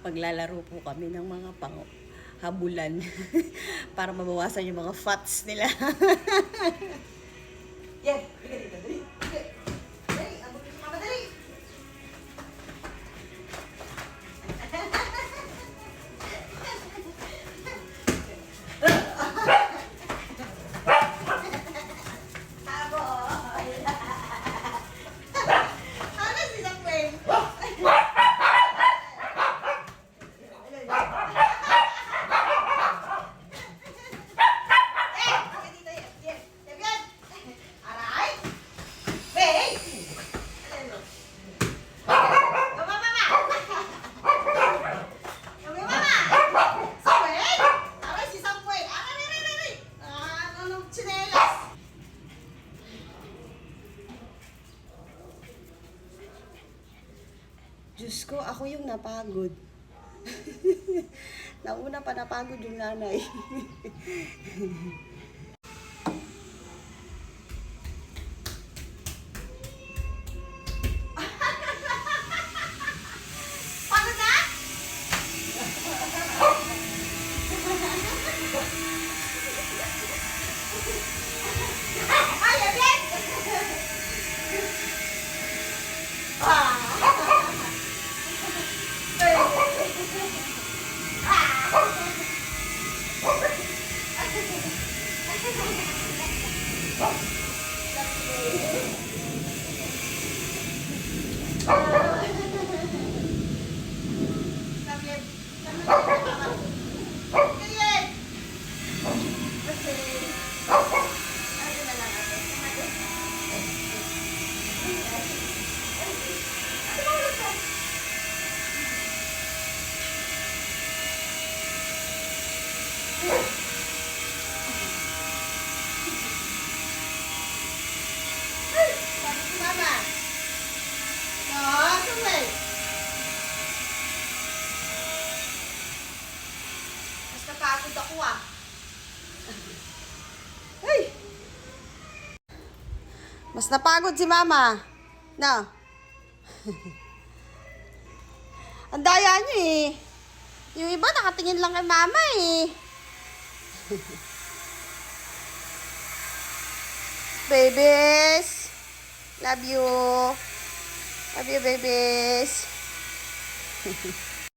Paglalaro po kami ng mga pang habulan para mabawasan yung mga fats nila. Yan, Tsinelas? Diyos ko, ako yung napagod. Nauna pa napagod yung nanay. Oh. Napagod ako ah. Ay! Mas napagod si Mama. No. Ang daya niyo eh. Yung iba nakatingin lang kay Mama eh. Babies. Love you. Love you, babies.